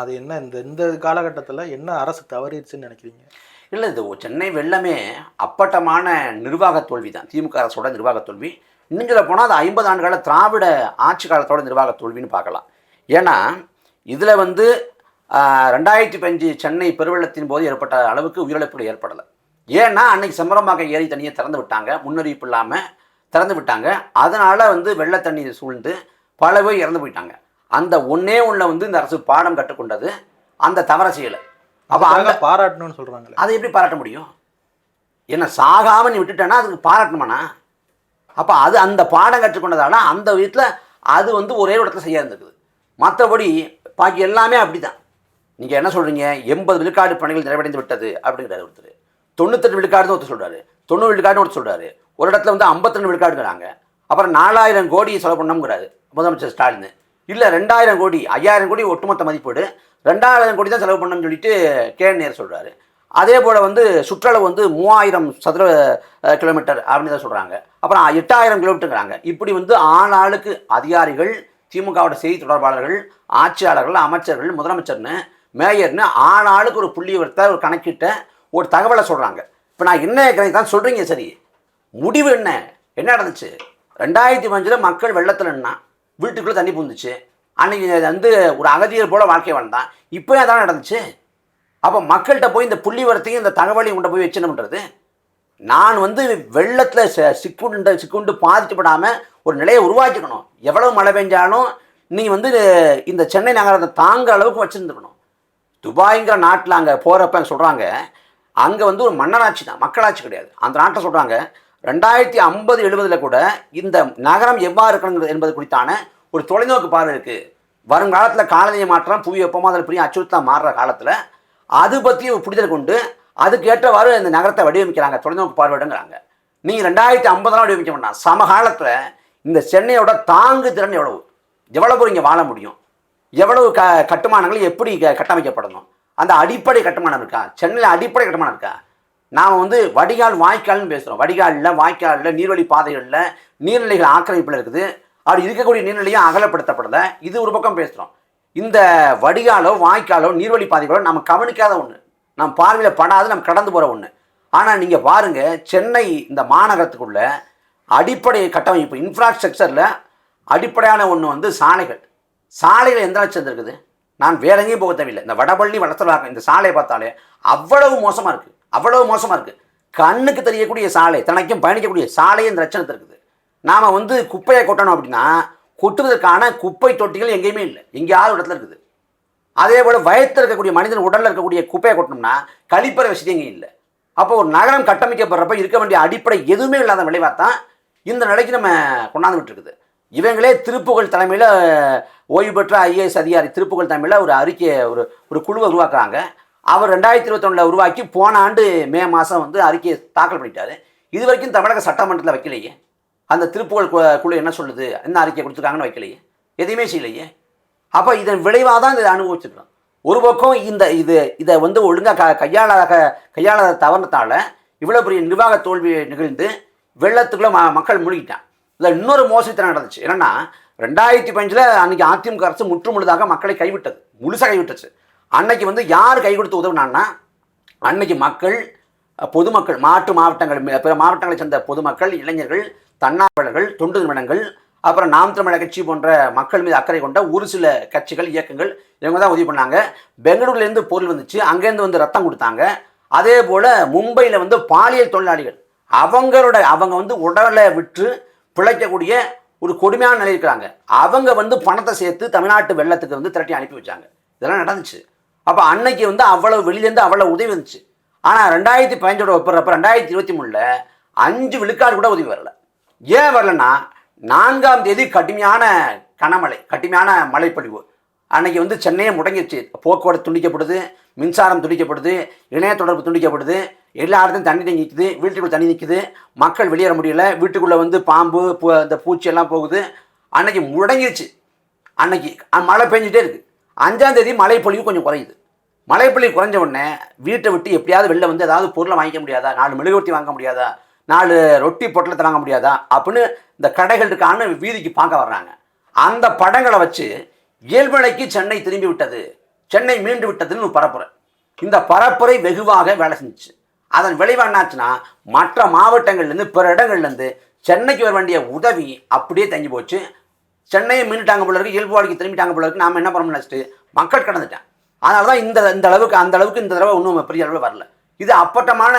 S1: அது என்ன இந்த இந்த காலகட்டத்தில் என்ன அரசு தவறிடுச்சுன்னு நினைக்கிறீங்க?
S2: இல்லை இது சென்னை வெள்ளமே அப்பட்டமான நிர்வாக தோல்வி தான். திமுக அரசோட நிர்வாக தோல்வி. இன்னும் சொல்ல போனால் அது ஐம்பது ஆண்டுகால திராவிட ஆட்சி காலத்தோட நிர்வாக தோல்வின்னு பார்க்கலாம். ஏன்னா இதில் வந்து ரெண்டாயிரத்தி பஞ்சு சென்னை பெருவெள்ளத்தின் போது ஏற்பட்ட அளவுக்கு உயிரிழப்புகள் ஏற்படலை. ஏன்னா அன்னைக்கு செம்பரம்பாக்கம் ஏரி தண்ணியை திறந்து விட்டாங்க. முன்னறிவிப்பு இல்லாமல் திறந்து விட்டாங்க. அதனால் வந்து வெள்ள தண்ணீர் சூழ்ந்து பல பேர் இறந்து போயிட்டாங்க. அந்த ஒன்றே ஒன்றில் வந்து இந்த அரசு பாடம் கற்றுக்கொண்டது. அந்த தவறை செய்யலை. அப்போ
S1: அதுக்காக பாராட்டணும்னு சொல்கிறாங்களே
S2: அதை எப்படி பாராட்ட முடியும்? என்ன சாகாம நீ விட்டுட்டேன்னா அதுக்கு பாராட்டணுமாண்ணா? அப்போ அது அந்த பாடம் கற்றுக்கொண்டதால அந்த வீட்டில் அது வந்து ஒரே இடத்துல செய்ய இருந்திருக்குது. மற்றபடி பாக்கி எல்லாமே அப்படி தான் நீங்கள் என்ன சொல்கிறீங்க எண்பது விழுக்காடு பணிகள் நிறைவடைந்து விட்டது அப்படிங்கிறாரு ஒருத்தர். தொண்ணூத்தெட்டு விழுக்காடுன்னு ஒருத்தர் சொல்கிறாரு தொண்ணூறு விழுக்காடுன்னு ஒருத்தர் சொல்கிறாரு ஒரு இடத்துல வந்து 52 விழுக்காடுங்கிறாங்க. அப்புறம் நாலாயிரம் கோடி செலவு பண்ணோங்கிறாரு முதலமைச்சர் ஸ்டாலின். இல்லை ரெண்டாயிரம் கோடி ஐயாயிரம் கோடி ஒட்டுமொத்த மதிப்பீடு. ரெண்டாயிரம் கோடி தான் செலவு பண்ணோம்னு சொல்லிட்டு கே. நேர் சொல்கிறாரு அதே போல் வந்து சுற்றளவு வந்து மூவாயிரம் சதுர கிலோமீட்டர் அப்படின்னு தான் சொல்கிறாங்க அப்புறம் எட்டாயிரம் கிலோமீட்டருங்கிறாங்க. இப்படி வந்து ஆளாளுக்கு அதிகாரிகள் திமுகவோட செய்தி தொடர்பாளர்கள் ஆட்சியாளர்கள் அமைச்சர்கள் முதலமைச்சர்னு மேயர்னு ஆளாளுக்கு ஒரு புள்ளி வர்த்த ஒரு கணக்கிட்ட ஒரு தகவலை சொல்கிறாங்க இப்போ நான் என்ன கணக்கு தான் சொல்கிறீங்க சரி. முடிவு என்ன? என்ன நடந்துச்சு? ரெண்டாயிரத்தி பஞ்சில் மக்கள் வெள்ளத்தில் வீட்டுக்குள்ளே தண்ணி பூந்துச்சு அன்னைக்கு வந்து ஒரு அகதியர் போல வாழ்க்கை வாழ்ந்தான். இப்போ அதான் நடந்துச்சு? அப்போ மக்கள்கிட்ட போய் இந்த புள்ளி வரத்தையும் இந்த தகவலையும் கொண்டு போய் வச்சு என்ன பண்ணுறது நான் வந்து வெள்ளத்தில் ச- சிக்குண்டு சிக்குண்டு பாதிக்கப்படாமல் ஒரு நிலையை உருவாக்கிக்கணும். எவ்வளவு மழை பெஞ்சாலும் நீ வந்து இந்த சென்னை நகரத்தை தாங்க அளவுக்கு வச்சுருந்துக்கணும். துபாய்ங்கிற நாட்டில் அங்கே போகிறப்ப சொல்கிறாங்க அங்கே வந்து ஒரு மன்னராட்சி தான் மக்களாட்சி கிடையாது. அந்த நாட்டை சொல்கிறாங்க ரெண்டாயிரத்தி ஐம்பது எழுபதில் கூட இந்த நகரம் எவ்வாறு இருக்கணுங்கிறது என்பது குறித்தான ஒரு தொலைநோக்கு பார்வை இருக்குது வருங்காலத்தில் காலநிலை மாற்றம் புவி வெப்பமாதல் பெரிய அச்சுறுத்தலாக மாறுற காலத்தில் அது பற்றி ஒரு புரிதல் கொண்டு அதுக்கு ஏற்றவாறு இந்த நகரத்தை வடிவமைக்கிறாங்க தொலைநோக்கு பார்வையிடங்கிறாங்க. நீங்கள் ரெண்டாயிரத்தி ஐம்பதெல்லாம் வடிவமைக்க வேண்டாம். சமகாலத்தில் இந்த சென்னையோட தாங்கு திறன் எவ்வளவு? எவ்வளவு இங்கே வாழ முடியும்? எவ்வளவு க கட்டுமானங்கள் எப்படி க- கட்டமைக்கப்படணும்? அந்த அடிப்படை கட்டுமானம் இருக்கா? சென்னையில் அடிப்படை கட்டுமானம் இருக்கா? நாம் வந்து வடிகால் வாய்க்கால்னு பேசுகிறோம் வடிகாலில் வாய்க்காலில் நீர்வழி பாதைகளில் நீர்நிலைகள் ஆக்கிரமிப்பில் இருக்குது. அப்படி இருக்கக்கூடிய நீர்நிலையும் அகலப்படுத்தப்படலை. இது ஒரு பக்கம் பேசுகிறோம் இந்த வடிகாலோ வாய்க்காலோ நீர்வழி பாதைகளோ நம்ம கவனிக்காத ஒன்று நம்ம பார்வையில் படாது நம்ம கடந்து போகிற ஒன்று ஆனால் நீங்கள் பாருங்கள் சென்னை இந்த மாநகரத்துக்குள்ள அடிப்படை கட்டமைப்பு இன்ஃப்ராஸ்ட்ரக்சரில் அடிப்படையான ஒன்று வந்து சாலைகள். சாலைகள் எந்த லட்சம் இருக்குது நான் வேற எங்கேயும் போக தேவையில்லை. இந்த வடபள்ளி வடத்தலாக இந்த சாலையை பார்த்தாலே அவ்வளவு மோசமாக இருக்குது அவ்வளவு மோசமாக இருக்குது கண்ணுக்கு தெரியக்கூடிய சாலை தனக்கும் பயணிக்கக்கூடிய சாலை இந்த லட்சணத்தில் இருக்குது. நாம் வந்து குப்பையை கொட்டணும் அப்படின்னா கொட்டுவதற்கான குப்பை தொட்டிகள் எங்கேயுமே இல்லை. எங்கேயாவது இடத்துல இருக்குது. அதே போல் வயத்தில் இருக்கக்கூடிய மனிதன் உடலில் இருக்கக்கூடிய குப்பையை கொட்டணும்னா கழிப்பறை வசதி எங்கேயும் இல்லை. அப்போ ஒரு நகரம் கட்டமைக்கப்படுறப்ப இருக்க வேண்டிய அடிப்படை எதுவுமே இல்லாத விளைவாக தான் இந்த நிலைக்கு நம்ம கொண்டாந்து விட்டுருக்குது இவங்களே திருப்புகழ் தலைமையில் ஓய்வு பெற்ற ஐஏஎஸ் அதிகாரி திருப்புகழ் தலைமையில் ஒரு அறிக்கையை ஒரு ஒரு குழுவை உருவாக்குறாங்க. அவர் ரெண்டாயிரத்தி இருபத்தொன்னில் உருவாக்கி போன ஆண்டு மே மாதம் வந்து அறிக்கையை தாக்கல் பண்ணிட்டாரு. இது வரைக்கும் தமிழக சட்டமன்றத்தில் வைக்கலையே. அந்த திருப்புகழ் கு- குழு என்ன சொல்லுது? என்ன அறிக்கை கொடுத்துருக்காங்கன்னு வைக்கலையே. எதையுமே செய்யலையே. அப்போ இதன் விளைவாக தான் இதை அனுபவிச்சிருக்கோம் ஒரு பக்கம் இந்த இது இதை வந்து ஒழுங்காக க கையாளாத கையாளாத தவறுனத்தால் இவ்வளோ பெரிய நிர்வாக தோல்வி நிகழ்ந்து வெள்ளத்துக்குள்ளே ம மக்கள் மூழ்கிட்டான் இதில் இன்னொரு மோசத்தனம் நடந்துச்சு. என்னென்னா ரெண்டாயிரத்தி பஞ்சில் அன்றைக்கி அதிமுக அரசு முற்றுமுழுதாக மக்களை கைவிட்டது. முழுசாக கைவிட்டுச்சு. அன்னைக்கு வந்து யார் கை கொடுத்து உதவினான்னா அன்னைக்கு மக்கள் பொதுமக்கள் மாற்று மாவட்டங்கள் பிற மாவட்டங்களை சேர்ந்த பொதுமக்கள் இளைஞர்கள் தன்னார்வலர்கள் தொண்டு நிறுவனங்கள் அப்புறம் நாம் தமிழர் கட்சி போன்ற மக்கள் மீது அக்கறை கொண்ட ஒரு சில கட்சிகள் இயக்கங்கள் இவங்க தான் உதவி பண்ணாங்க. பெங்களூர்லேருந்து பொருள் வந்துச்சு. அங்கேருந்து வந்து ரத்தம் கொடுத்தாங்க. அதே போல் மும்பையில் வந்து பாலியல் தொழிலாளிகள் அவங்களோட அவங்க வந்து உடலை விற்று பிழைக்கக்கூடிய ஒரு கொடுமையான நிலை இருக்கிறாங்க. அவங்க வந்து பணத்தை சேர்த்து தமிழ்நாட்டு வெள்ளத்துக்கு வந்து திரட்டி அனுப்பி வச்சாங்க. இதெல்லாம் நடந்துச்சு. அப்போ அன்னைக்கு வந்து அவ்வளோ வெளியிலேருந்து அவ்வளோ உதவி வந்துச்சு. ஆனால் ரெண்டாயிரத்தி பதினஞ்சோட ஒப்புறப்ப ரெண்டாயிரத்தி இருபத்தி மூணில் அஞ்சு விழுக்காடு கூட உதவி வரல. ஏன் வரலன்னா நான்காம் தேதி கடுமையான கனமழை கடுமையான மழைப்பொழிவு. அன்னைக்கு வந்து சென்னையே முடங்கிடுச்சு. போக்குவரத்து துண்டிக்கப்படுது மின்சாரம் துண்டிக்கப்படுது இணைய தொடர்பு துண்டிக்கப்படுது. எல்லா இடத்துலையும் தண்ணி நிற்குது வீட்டுக்குள்ளே தண்ணி நிற்குது மக்கள் வெளியேற முடியல. வீட்டுக்குள்ளே வந்து பாம்பு பூ இந்த பூச்சி எல்லாம் போகுது. அன்னைக்கு முடங்கிருச்சு. அன்னைக்கு மழை பெஞ்சிட்டே இருக்குது அஞ்சாந்தேதி மழை பொழிவு கொஞ்சம் குறையுது. மழை பொழிவு குறைஞ்ச உடனே வீட்டை விட்டு எப்படியாவது வெளில வந்து ஏதாவது பொருளை வாங்கிக்க முடியாதா? நாலு மெழுகுவர்த்தி வாங்க முடியாதா? நாலு ரொட்டி பொட்டலத்தை வாங்க முடியாதா? அப்படின்னு இந்த கடைகள் இருக்கான்னு வீதிக்கு பார்க்க வர்றாங்க. அந்த படங்களை வச்சு இயல்புநிலைக்கு சென்னை திரும்பி விட்டது. சென்னை மீண்டு விட்டதுன்னு பரப்புரை. இந்த பரப்புரை வெகுவாக வேலை செஞ்சுச்சு. அதன் விளைவு என்னாச்சுன்னா மற்ற மாவட்டங்கள்லேருந்து பிற இடங்கள்லேருந்து சென்னைக்கு வர வேண்டிய உதவி அப்படியே தங்கி போச்சு. சென்னையை மீண்டுட்டாங்க போல இருக்கு இயல்பு வாழ்க்கை திரும்பிட்டாங்க போல இருக்கு. என்ன பண்ண நினச்சிட்டு மக்கள் கடந்துட்டேன் அதனால தான் இந்த இந்த அளவுக்கு அந்த அளவுக்கு இந்த தடவை இன்னும் பெரிய அளவில் வரல. இது அப்பட்டமான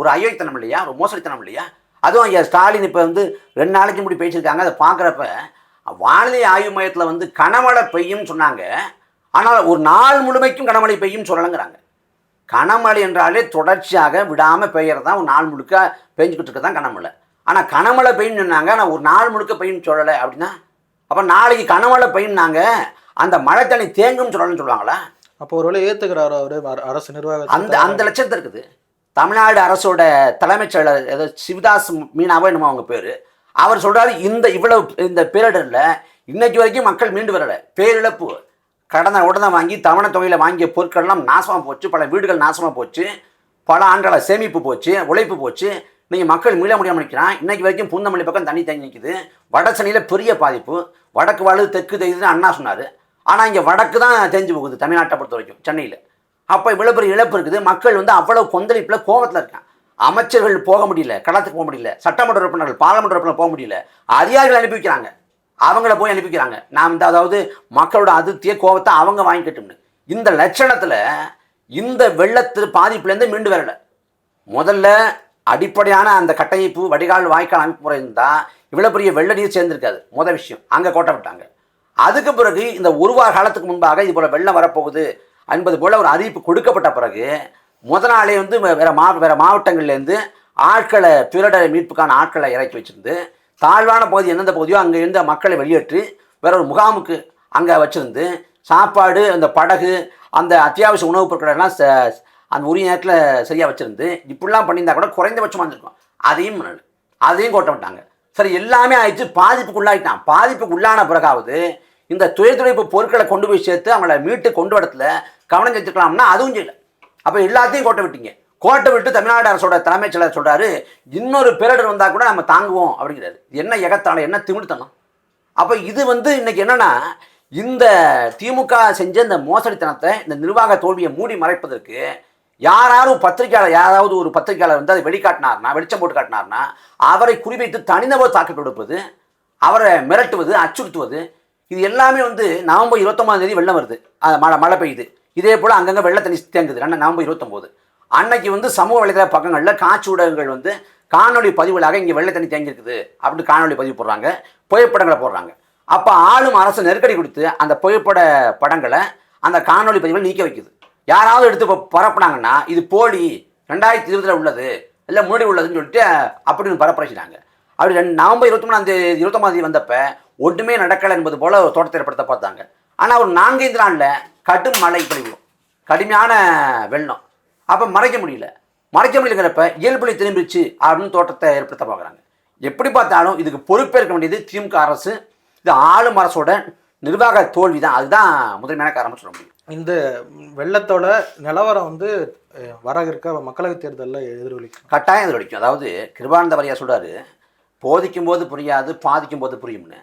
S2: ஒரு அயோக்கித்தனம் இல்லையா? ஒரு மோசடித்தனம் இல்லையா? அதுவும் ஐயா ஸ்டாலின் இப்போ வந்து ரெண்டு நாளைக்கு முடி பேசியிருக்காங்க. அதை பார்க்குறப்ப வானிலை ஆய்வு மையத்தில் வந்து கனமழை பெய்யும் சொன்னாங்க. ஆனால் ஒரு நாள் முழுமைக்கும் கனமழை பெய்யும் சொல்லலைங்கிறாங்க. கனமழை என்றாலே தொடர்ச்சியாக விடாமல் பெய்யறது தான் ஒரு நாள் முழுக்க பெஞ்சுக்கிட்டு இருக்க தான் கனமழை. ஆனால் கனமழை பெய்யும்னு சொன்னாங்க. ஆனால் ஒரு நாள் முழுக்க பெய்யும்னு சொல்லலை. அப்படின்னா? அப்போ நாளைக்கு கனமழை பெய்யும்னாங்க. அந்த மழை தண்ணி தேங்கும்னு சொல்லணும்னு சொல்லுவாங்களா?
S1: அப்போ ஒருவேளை ஏத்துக்கிறாரு அவரு? அர- அரசு நிர்வாகத்தை
S2: அந்த அந்த லட்சத்து இருக்குது. தமிழ்நாடு அரசோட தலைமைச் செயலர் ஏதோ சிவதாஸ் மீனாவோ என்னமோ அவங்க பேர். அவர் சொல்றாரு இந்த இவ்வளவு இந்த பேரிடரில் இன்னைக்கு வரைக்கும் மக்கள் மீண்டு வரல. பேரிழப்பு. கடனை உடனே வாங்கி தவணை தொகையில் வாங்கிய பொருட்கள்லாம் நாசமாக போச்சு. பல வீடுகள் நாசமாக போச்சு. பல ஆண்டுகளை சேமிப்பு போச்சு உழைப்பு போச்சு. நீங்கள் மக்கள் மீள முடியாமல் நிற்கிறான் இன்றைக்கி வரைக்கும் பூந்தமல்லி பக்கம் தண்ணி தங்கி நிற்குது வட சென்னையில் பெரிய பாதிப்பு. வடக்கு வாழ்வு தெற்கு தெரியுதுன்னு அண்ணா சொன்னார். ஆனால் இங்கே வடக்கு தான் தெரிஞ்சு போகுது தமிழ்நாட்டை பொறுத்த வரைக்கும் சென்னையில். அப்போ இவ்வளோ பெரிய இழப்பு இருக்குது. மக்கள் வந்து அவ்வளோ கொந்தளிப்பில் கோபத்தில் இருக்கான் அமைச்சர்கள் போக முடியல களத்துக்கு போக முடியல சட்டமன்ற உறுப்பினர்கள் பாராளுமன்ற உறுப்பினர் போக முடியல. அதிகாரிகள் அனுப்பி வைக்கிறாங்க. அவங்கள போய் அனுப்பிக்கிறாங்க. நாம் இந்த அதாவது மக்களோட அதிருப்தியை கோபத்தை அவங்க வாங்கிக்கட்டும்னு. இந்த லட்சணத்தில் இந்த வெள்ளத்து பாதிப்புலேருந்து மீண்டு வரல. முதல்ல அடிப்படையான அந்த கட்டமைப்பு வடிகால் வாய்க்கால் அமைப்பு முறை இருந்தால் இவ்வளோ பெரிய வெள்ள நீர் சேர்ந்திருக்காது. முதல் விஷயம். அங்கே கோட்டை விட்டாங்க. அதுக்கு பிறகு இந்த ஒரு வார காலத்துக்கு முன்பாக இது போல் வெள்ளம் வரப்போகுது என்பது போல் ஒரு அறிவிப்பு கொடுக்கப்பட்ட பிறகு முத நாளே வந்து வேறு மா வேறு மாவட்டங்கள்லேருந்து ஆட்களை பிறட மீட்புக்கான ஆட்களை இறக்கி வச்சுருந்து தாழ்வான பகுதி எந்தெந்த பகுதியோ அங்கே இருந்த மக்களை வெளியேற்றி வேற ஒரு முகாமுக்கு அங்கே வச்சுருந்து சாப்பாடு அந்த படகு அந்த அத்தியாவசிய உணவுப் பொருட்களெல்லாம் ச- அந்த உரிய நேரத்தில் சரியாக வச்சுருந்து இப்படிலாம் பண்ணியிருந்தா கூட குறைந்தபட்சமாக இருந்திருக்கும். அதையும் அதையும் கோட்ட விட்டாங்க. சரி எல்லாமே ஆயிடுச்சு. பாதிப்புக்கு உள்ளாயிட்டான். பாதிப்புக்கு உள்ளான பிறகாவது இந்த துயர்துடைப்பு பொருட்களை கொண்டு போய் சேர்த்து அவங்கள மீட்டு கொண்டு வரத்துல கவனம் செஞ்சுக்கலாம்னா அதுவும் செய்யல. அப்போ எல்லாத்தையும் கோட்டை விட்டீங்க. கோட்டை விட்டு தமிழ்நாடு அரசோட தலைமைச் செயலர் சொல்கிறாரு இன்னொரு பேரிடர் வந்தால் கூட நம்ம தாங்குவோம் அப்படிங்கிறாரு. என்ன எகத்தாளம் என்ன திமிழ்த்தனம் அப்போ இது வந்து இன்றைக்கி என்னென்னா இந்த திமுக செஞ்ச இந்த மோசடித்தனத்தை இந்த நிர்வாக தோல்வியை மூடி மறைப்பதற்கு யாராரும் பத்திரிக்கையாளர் யாராவது ஒரு பத்திரிக்கையாளர் வந்து அதை வெளிக்காட்டினார்னா வெளிச்சம் போட்டு காட்டினார்னா அவரை குறிவைத்து தனிநபர் தாக்கல் கொடுப்பது அவரை மிரட்டுவது அச்சுறுத்துவது இது எல்லாமே வந்து நவம்பர் இருபத்தொம்பதாம் தேதி வெள்ளம் வருது. அது மழை மழை பெய்யுது. இதே போல் அங்கங்கே வெள்ள தண்ணி தேங்குது. ரெண்டு நவம்பர் இருபத்தொம்போது அன்னைக்கு வந்து சமூக வலைதள பக்கங்களில் காட்சி ஊடகங்கள் வந்து காணொளி பதிவுகளாக இங்கே வெள்ளை தண்ணி தேங்கியிருக்குது அப்படின்னு காணொளி பதிவு போடுறாங்க புகைப்படங்களை போடுறாங்க. அப்போ ஆளும் அரசு நெருக்கடி கொடுத்து அந்த புகைப்பட படங்களை அந்த காணொளி பதிவுகளை நீக்க வைக்குது. யாராவது எடுத்து இப்போ பரப்புனாங்கன்னா இது போலி ரெண்டாயிரத்தி இருபதில் உள்ளது இல்லை முன்னாடி உள்ளதுன்னு சொல்லிட்டு அப்படின்னு பரப்புரைச்சிட்டாங்க. அப்படி ரெண்டு நவம்பர் இருபத்தி மூணாம் தேதி இருபத்தொம்பதாம் தேதி வந்தப்போ ஒன்றுமே நடக்கலை என்பது போல் ஒரு தோட்டத்தை ஏற்படுத்த பார்த்தாங்க. ஆனால் ஒரு நான்கைந்து நாளில் கடும் மழை பொழிவு கடுமையான வெள்ளம். அப்போ மறைக்க முடியல. மறைக்க முடியலங்கிறப்ப இயல்புலை திரும்பிச்சு அப்படின்னு தோட்டத்தை ஏற்படுத்த பார்க்குறாங்க. எப்படி பார்த்தாலும் இதுக்கு பொறுப்பேற்க வேண்டியது திமுக அரசு இது ஆளும் அரசோட நிர்வாக தோல்வி தான் அதுதான் முதன்மையான காரணம் சொல்ல முடியும்.
S1: இந்த வெள்ளத்தோட நிலவரம் வந்து வர இருக்க மக்களவைத் தேர்தலில் எதிரொலிக்கும்.
S2: கட்டாயம் எதிரொலிக்கும். அதாவது கிருபானந்த வாரியா சொல்றாரு போதிக்கும் போது புரியாது பாதிக்கும் போது புரியும்னு.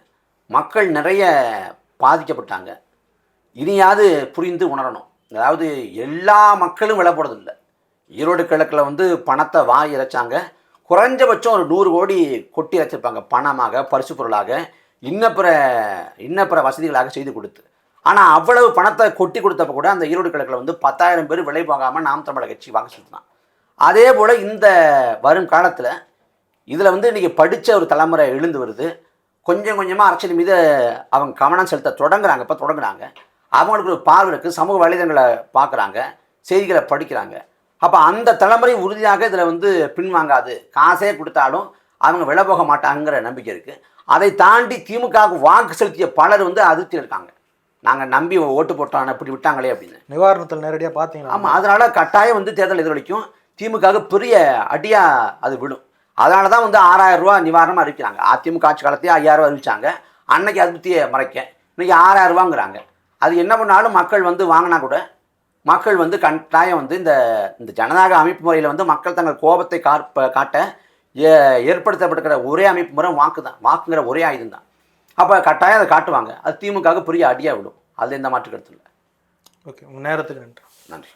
S2: மக்கள் நிறைய பாதிக்கப்பட்டாங்க. இனியாவது புரிந்து உணரணும். அதாவது எல்லா மக்களும் விலை போடுறதில்ல ஈரோடு கிழக்கில் வந்து பணத்தை வாங்கி இறைச்சாங்க. குறைஞ்சபட்சம் ஒரு நூறு கோடி கொட்டி இறைச்சிருப்பாங்க பணமாக பரிசு பொருளாக இன்னப்பிற இன்னப்பிற வசதிகளாக செய்து கொடுத்து. ஆனால் அவ்வளவு பணத்தை கொட்டி கொடுத்தப்ப கூட அந்த ஈரோடு கிழக்கில் வந்து பத்தாயிரம் பேர் விலை போகாமல் நாம் தமிழக கட்சி வாங்க செலுத்தினான் அதே போல் இந்த வரும் காலத்தில் இதில் வந்து இன்றைக்கி படித்த ஒரு தலைமுறை எழுந்து வருது. கொஞ்சம் கொஞ்சமாக அரசியல் மீது அவங்க கவனம் செலுத்த தொடங்குறாங்க இப்போ தொடங்குறாங்க. அவங்களுக்கு ஒரு பார்வை இருக்குது சமூக வலைதளங்களை பார்க்குறாங்க. செய்திகளை படிக்கிறாங்க. அப்போ அந்த தலைமுறை உறுதியாக இதில் வந்து பின்வாங்காது. காசே கொடுத்தாலும் அவங்க விலை போக மாட்டாங்கிற நம்பிக்கை இருக்குது அதை தாண்டி திமுகவுக்கு வாக்கு செலுத்திய பலர் வந்து அதிருப்தி இருக்காங்க. நாங்கள் நம்பி ஓட்டு போட்டோம் இப்படி விட்டாங்களே அப்படின்னு.
S1: நிவாரணத்தில் நேரடியாக பார்த்தீங்களா
S2: ஆமாம் அதனால கட்டாயம் வந்து தேர்தல் எதிரொலிக்கும். திமுகவுக்கு பெரிய அடியாக அது விடும் அதனால தான் வந்து ஆறாயிரம் ரூபா நிவாரணமாக அறிவிக்கிறாங்க அதிமுக ஆட்சி காலத்தையே ஐயாயிரம் ரூபா அறிவிச்சாங்க. அன்னைக்கு அதிருப்தியை மறைக்க. இன்னைக்கு ஆறாயிரம் ரூபாங்கிறாங்க அது என்ன பண்ணாலும் மக்கள் வந்து வாங்கினா கூட மக்கள் வந்து கட்டாயம் வந்து இந்த இந்த ஜனநாயக அமைப்பு முறையில் வந்து மக்கள் தங்கள் கோபத்தை காப்ப காட்ட ஏ- ஏற்படுத்தப்பட்டிருக்கிற ஒரே அமைப்பு முறை வாக்கு தான் வாக்குங்கிற ஒரே ஆயுதம் தான். அப்போ கட்டாயம் அதை காட்டுவாங்க. அது திமுகவுக்கு பெரிய அடியாக விடும். அதில் எந்த மாற்று கருத்து இல்லை.
S1: ஓகே உங்கள் நேரத்துக்கு நன்றி.
S2: நன்றி.